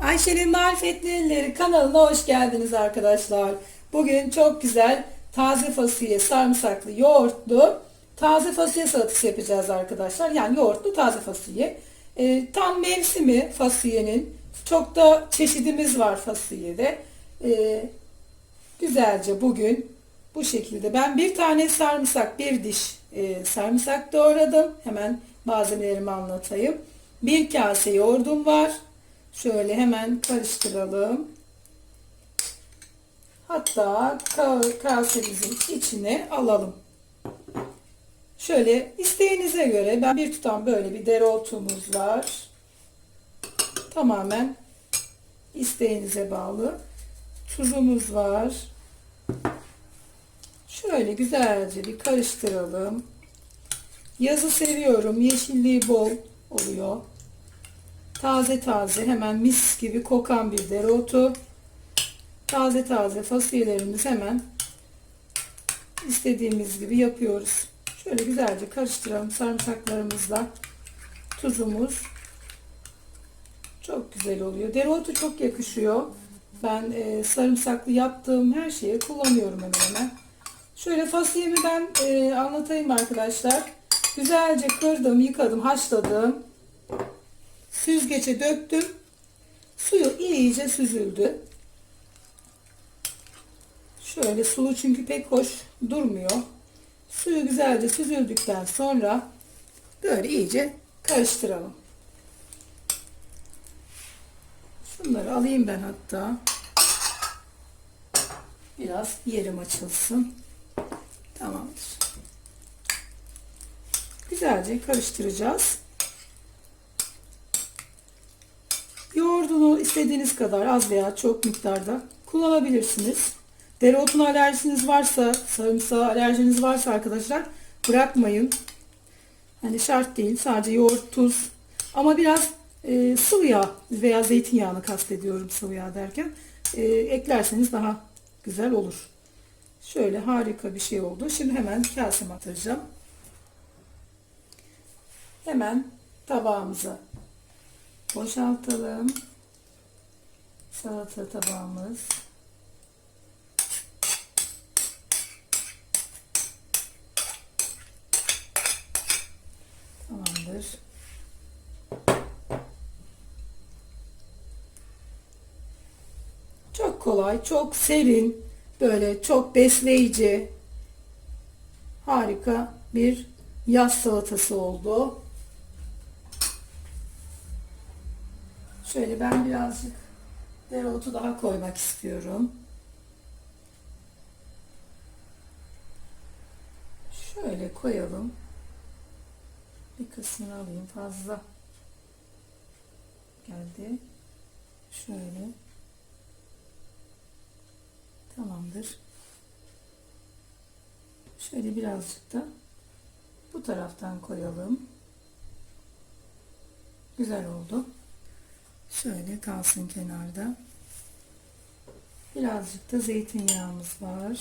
Ayşe'nin Marifetli Elleri kanalına hoş geldiniz arkadaşlar. Bugün çok güzel taze fasulye, sarımsaklı, yoğurtlu taze fasulye salatası yapacağız arkadaşlar. Yani yoğurtlu taze fasulye. Ee, tam mevsimi fasulyenin. Çok da çeşidimiz var fasulyede. Ee, güzelce bugün bu şekilde. Ben bir tane sarımsak, bir diş e, sarımsak doğradım. Hemen malzemelerimi anlatayım. Bir kase yoğurdum var. Şöyle hemen karıştıralım. Hatta ka- kasemizin içine alalım. Şöyle isteğinize göre ben bir tutam böyle bir dereotumuz var. Tamamen isteğinize bağlı. Tuzumuz var. Şöyle güzelce bir karıştıralım. Yazı seviyorum. Yeşilliği bol oluyor. Taze taze hemen mis gibi kokan bir dereotu. Taze taze fasulyelerimiz hemen istediğimiz gibi yapıyoruz. Şöyle güzelce karıştıralım sarımsaklarımızla. Tuzumuz çok güzel oluyor. Dereotu çok yakışıyor. Ben e, sarımsaklı yaptığım her şeye kullanıyorum hemen hemen. Şöyle fasulyemi ben e, anlatayım arkadaşlar. Güzelce kırdım, yıkadım, haşladım. Süzgece döktüm. Suyu iyice süzüldü. Şöyle sulu çünkü pek hoş durmuyor. Suyu güzelce süzüldükten sonra böyle iyice karıştıralım. Şunları alayım ben hatta. Biraz yerim açılsın. Tamamdır. Güzelce karıştıracağız. İstediğiniz kadar az veya çok miktarda kullanabilirsiniz. Dereotuna alerjiniz varsa, sarımsağa alerjiniz varsa arkadaşlar bırakmayın. Hani şart değil. Sadece yoğurt, tuz. Ama biraz e, sıvı yağ veya zeytinyağını kastediyorum sıvı yağ derken. E, eklerseniz daha güzel olur. Şöyle harika bir şey oldu. Şimdi hemen kaseme atacağım. Hemen tabağımıza boşaltalım. Salata tabağımız. Tamamdır. Çok kolay, çok serin, böyle çok besleyici, harika bir yaz salatası oldu. Şöyle ben birazcık dereotu daha koymak istiyorum. Şöyle koyalım. Bir kısmını alayım fazla geldi. Şöyle. Tamamdır. Şöyle birazcık da bu taraftan koyalım. Güzel oldu. Şöyle kalsın kenarda. Birazcık da zeytinyağımız var.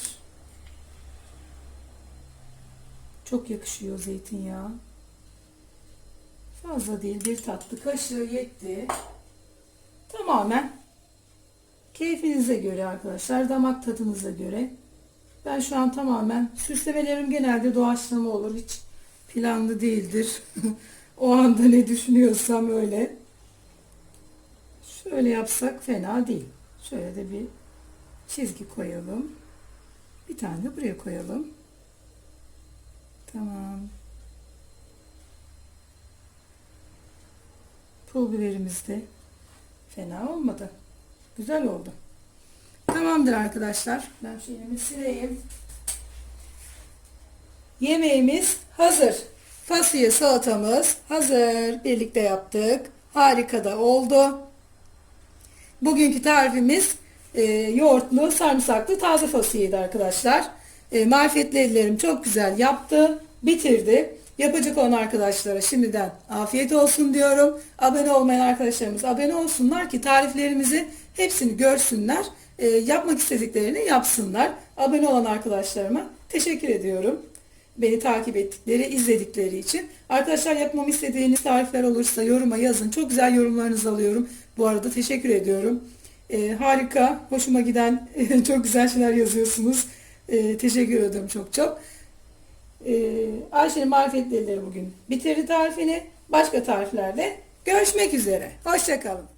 Çok yakışıyor zeytinyağı. Fazla değil bir tatlı kaşığı yetti. Tamamen keyfinize göre arkadaşlar, damak tadınıza göre. Ben şu an tamamen süslemelerim genelde doğaçlama olur. Hiç planlı değildir. o anda ne düşünüyorsam öyle. Şöyle yapsak fena değil. Şöyle de bir çizgi koyalım. Bir tane de buraya koyalım. Tamam. Pul biberimiz de fena olmadı. Güzel oldu. Tamamdır arkadaşlar. Ben şeyimi sileyim. Yemeğimiz hazır. Fasulye salatamız hazır. Birlikte yaptık. Harika da oldu. Bugünkü tarifimiz e, yoğurtlu, sarımsaklı taze fasulyeydi arkadaşlar. E, marifetli ellerim çok güzel yaptı, bitirdi. Yapacak olan arkadaşlara şimdiden afiyet olsun diyorum. Abone olmayan arkadaşlarımız abone olsunlar ki tariflerimizi hepsini görsünler. E, yapmak istediklerini yapsınlar. Abone olan arkadaşlarıma teşekkür ediyorum. Beni takip ettikleri, izledikleri için. Arkadaşlar yapmamı istediğiniz tarifler olursa yoruma yazın. Çok güzel yorumlarınızı alıyorum. Bu arada teşekkür ediyorum. Ee, harika, hoşuma giden çok güzel şeyler yazıyorsunuz. Ee, teşekkür ediyorum çok çok. Ee, Ayşe'nin marifetli elleri bugün bitirdi tarifini. Başka tariflerde görüşmek üzere. Hoşçakalın.